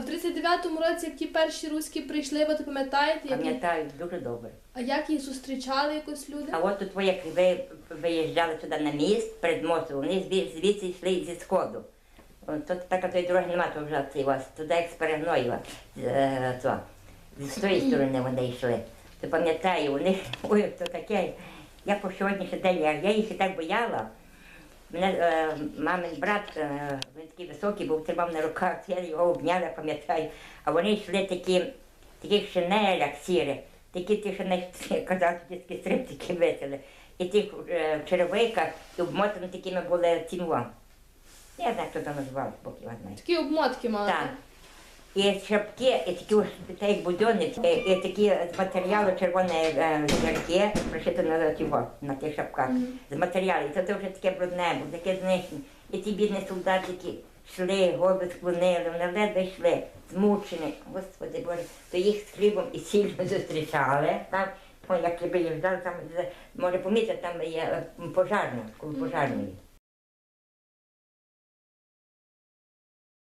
А в 39-му році, як ті перші руські прийшли, ви то пам'ятаєте, як їх- Пам'ятаю дуже добре. а як їх зустрічали якось люди? А от тут ви, як ви виїжджали сюди на міст перед мостом, вони зві- звідси йшли зі сходу. От Тут така тої дороги немає, то вже це у вас, туди як з Перегноєва. Е, то. З тої сторони вони йшли. То пам'ятаю, них, ой, то таке, я по сьогоднішній день, я, я їх і так бояла. Мене е, мамин брат, е, він такий високий, був тримав на руках, я його обняла, пам'ятаю. А вони йшли такі, таких шинелях сірих, такі ті шинель, казав, такі стриптики висели. І тих е, черевиках, і обмотані такими були цінва. Я знаю, хто це називав, Бог його знає. Такі обмотки мали. Так. І шапки, і такі ось, та як і, такі з матеріалу червоні е, зірки, пришито на, тіво, на тих шапках. З матеріалу. І це, вже таке брудне, таке знищене. І ті бідні солдатики йшли, голови склонили, вони ледве йшли, змучені. Господи Боже, то їх з хлібом і сіллю зустрічали. Там, ой, як ви їжджали, там, може помітити, там є е, пожарна, коло пожарної.